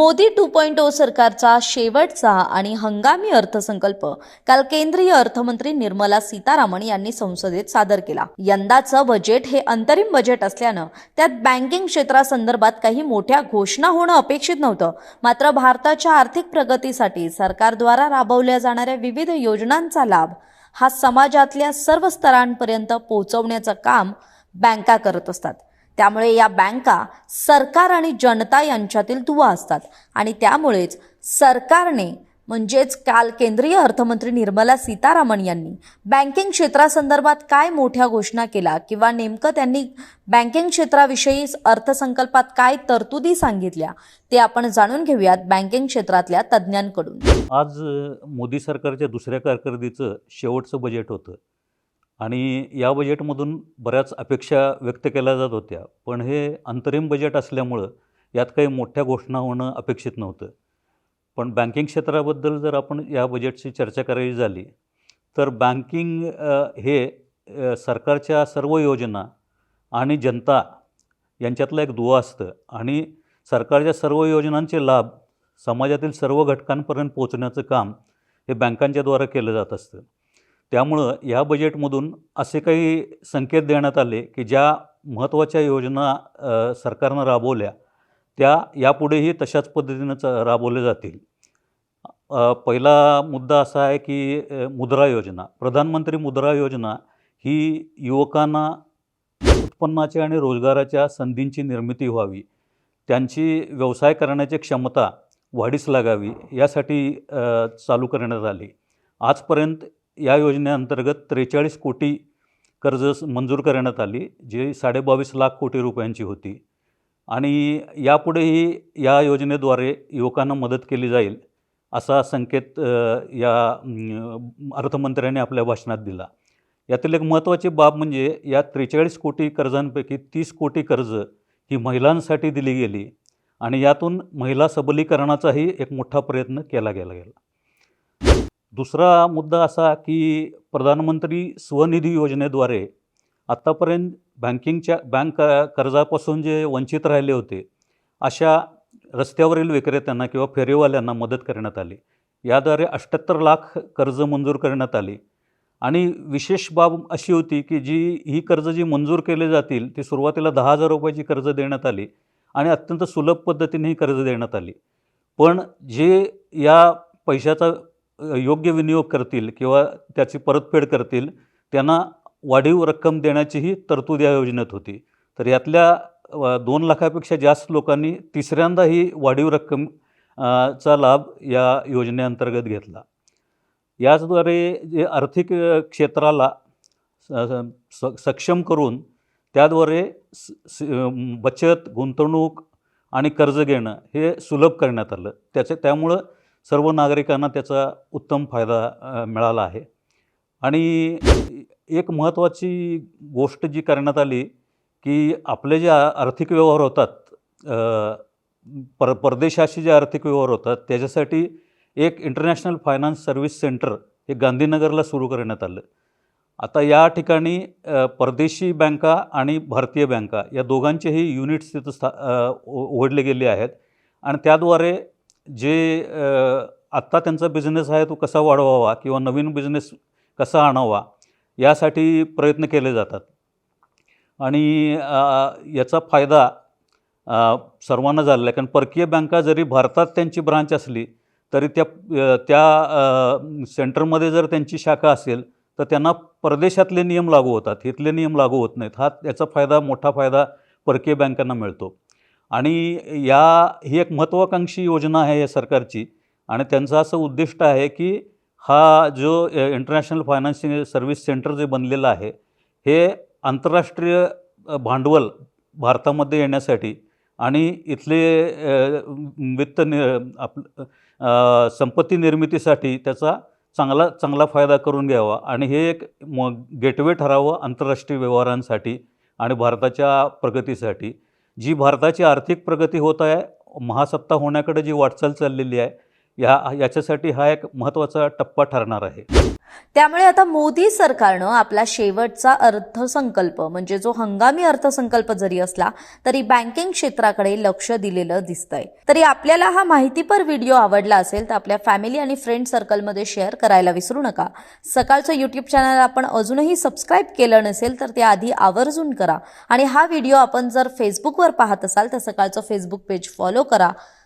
Modi two point O सरकारचा शेवटचा आणि हंगामी अर्थसंकल्प काल केंद्रीय अर्थमंत्री निर्मला सीतारामन यांनी संसदेत सादर केला. यंदाचं बजेट हे अंतरिम बजेट असल्यानं त्यात बँकिंग क्षेत्रासंदर्भात काही मोठ्या घोषणा होणं अपेक्षित नव्हतं. मात्र भारताच्या आर्थिक प्रगतीसाठी सरकारद्वारा राबवल्या जाणाऱ्या विविध योजनांचा लाभ हा समाजातल्या सर्व स्तरांपर्यंत पोहोचवण्याचं काम बँका करत असतात. त्यामुळे या बँका सरकार आणि जनता यांच्यातील दुवा असतात. आणि त्यामुळेच सरकारने म्हणजेच काल केंद्रीय अर्थमंत्री निर्मला सीतारामन यांनी बँकिंग क्षेत्रासंदर्भात काय मोठ्या घोषणा केला किंवा नेमकं त्यांनी बँकिंग क्षेत्राविषयी अर्थसंकल्पात काय तरतुदी सांगितल्या ते आपण जाणून घेऊयात बँकिंग क्षेत्रातल्या तज्ज्ञांकडून. आज मोदी सरकारच्या दुसऱ्या कारकिर्दीचं शेवटचं बजेट होतं. आणि या बजेटमधून बऱ्याच अपेक्षा व्यक्त केल्या जात होत्या. पण हे अंतरिम बजेट असल्यामुळं यात काही मोठ्या घोषणा होणं अपेक्षित नव्हतं. पण बँकिंग क्षेत्राबद्दल जर आपण या बजेटची चर्चा करायची झाली तर बँकिंग हे सरकारच्या सर्व योजना आणि जनता यांच्यातलं एक दुवा असतं. आणि सरकारच्या सर्व योजनांचे लाभ समाजातील सर्व घटकांपर्यंत पोहोचण्याचं काम हे बँकांच्याद्वारे केलं जात असतं. त्यामुळं या बजेटमधून असे काही संकेत देण्यात आले की ज्या महत्त्वाच्या योजना सरकारनं राबवल्या त्या यापुढेही तशाच पद्धतीनं च राबवल्या जातील. पहिला मुद्दा असा आहे की मुद्रा योजना. प्रधानमंत्री मुद्रा योजना ही युवकांना उत्पन्नाच्या आणि रोजगाराच्या संधींची निर्मिती व्हावी त्यांची व्यवसाय करण्याची क्षमता वाढीस लागावी यासाठी चालू करण्यात आली. आजपर्यंत या योजनेअंतर्गत त्रेचाळीस कोटी कर्ज मंजूर करण्यात आली जी साडेबावीस लाख कोटी रुपयांची होती. आणि यापुढेही या योजनेद्वारे युवकांना मदत केली जाईल असा संकेत या अर्थमंत्र्यांनी आपल्या भाषणात दिला. यातील एक महत्त्वाची बाब म्हणजे या त्रेचाळीस कोटी कर्जांपैकी तीस कोटी कर्ज ही महिलांसाठी दिली गेली आणि यातून महिला सबलीकरणाचाही एक मोठा प्रयत्न केला गेला गेला. दुसरा मुद्दा असा की प्रधानमंत्री स्वनिधी योजनेद्वारे आत्तापर्यंत बँकिंगच्या बँक कर्जापासून जे वंचित राहिले होते अशा रस्त्यावरील विक्रेत्यांना किंवा फेरीवाल्यांना मदत करण्यात आली. याद्वारे अठ्ठ्याहत्तर लाख कर्ज मंजूर करण्यात आली. आणि विशेष बाब अशी होती की जी ही कर्ज जी मंजूर केली जातील ती सुरुवातीला दहा हजार रुपयाची कर्ज देण्यात आली आणि अत्यंत सुलभ पद्धतीने ही कर्ज देण्यात आली. पण जे या पैशाचा योग्य विनियोग करतील किंवा त्याची परतफेड करतील त्यांना वाढीव रक्कम देण्याचीही तरतूद या योजनेत होती. तर यातल्या दोन लाखापेक्षा जास्त लोकांनी तिसऱ्यांदा ही वाढीव रक्कम चा लाभ या योजनेअंतर्गत घेतला. याचद्वारे जे आर्थिक क्षेत्राला स- स- सक्षम करून त्याद्वारे स- बचत गुंतवणूक आणि कर्ज घेणं हे सुलभ करण्यात आलं. त्याचे त्यामुळं सर्व नागरिकांना त्याचा उत्तम फायदा मिळाला आहे. आणि एक महत्त्वाची गोष्ट जी करण्यात आली की आपले जे आर्थिक व्यवहार होतात पर परदेशाशी जे आर्थिक व्यवहार होतात त्याच्यासाठी एक इंटरनॅशनल फायनान्स सर्व्हिस सेंटर हे गांधीनगरला सुरू करण्यात आलं. आता या ठिकाणी परदेशी बँका आणि भारतीय बँका या दोघांचेही युनिट्स तिथं स्था उघडले गेले आहेत. आणि त्याद्वारे जे आत्ता त्यांचा बिझनेस आहे तो कसा वाढवावा किंवा नवीन बिझनेस कसा आणावा यासाठी प्रयत्न केले जातात. आणि याचा फायदा सर्वांना झालेला आहे. कारण परकीय बँका जरी भारतात त्यांची ब्रांच असली तरी त्या त्या सेंटरमध्ये जर त्यांची शाखा असेल तर त्यांना परदेशातले नियम लागू होतात. इथले नियम लागू होत नाहीत. हा याचा फायदा मोठा फायदा परकीय बँकांना मिळतो. आणि या ही एक महत्त्वाकांक्षी योजना आहे या सरकारची आणि त्यांचं असं उद्दिष्ट आहे की हा जो इंटरनॅशनल फायनान्शियल सर्व्हिस सेंटर जे बनलेलं आहे हे आंतरराष्ट्रीय भांडवल भारतामध्ये येण्यासाठी आणि इथले वित्त नि आप संपत्ती निर्मितीसाठी त्याचा चांगला चांगला फायदा करून घ्यावा आणि हे एक म गेटवे ठरावं आंतरराष्ट्रीय व्यवहारांसाठी आणि भारताच्या प्रगतीसाठी. जी भारताची आर्थिक प्रगती होत आहे महासत्ता होण्याकडे जी वाटचाल चाललेली आहे या याच्यासाठी हा एक महत्त्वाचा टप्पा ठरणार आहे. त्यामुळे आता मोदी सरकारनं आपला शेवटचा अर्थसंकल्प म्हणजे जो हंगामी अर्थसंकल्प जरी असला तरी बँकिंग क्षेत्राकडे लक्ष दिलेलं दिसतंय. तरी आपल्याला हा माहितीपर व्हिडिओ आवडला असेल तर आपल्या फॅमिली आणि फ्रेंड सर्कलमध्ये शेअर करायला विसरू नका. सकाळचं युट्यूब चॅनल आपण अजूनही सबस्क्राईब केलं नसेल तर ते आधी आवर्जून करा. आणि हा व्हिडिओ आपण जर फेसबुकवर पाहत असाल तर सकाळचं फेसबुक पेज फॉलो करा.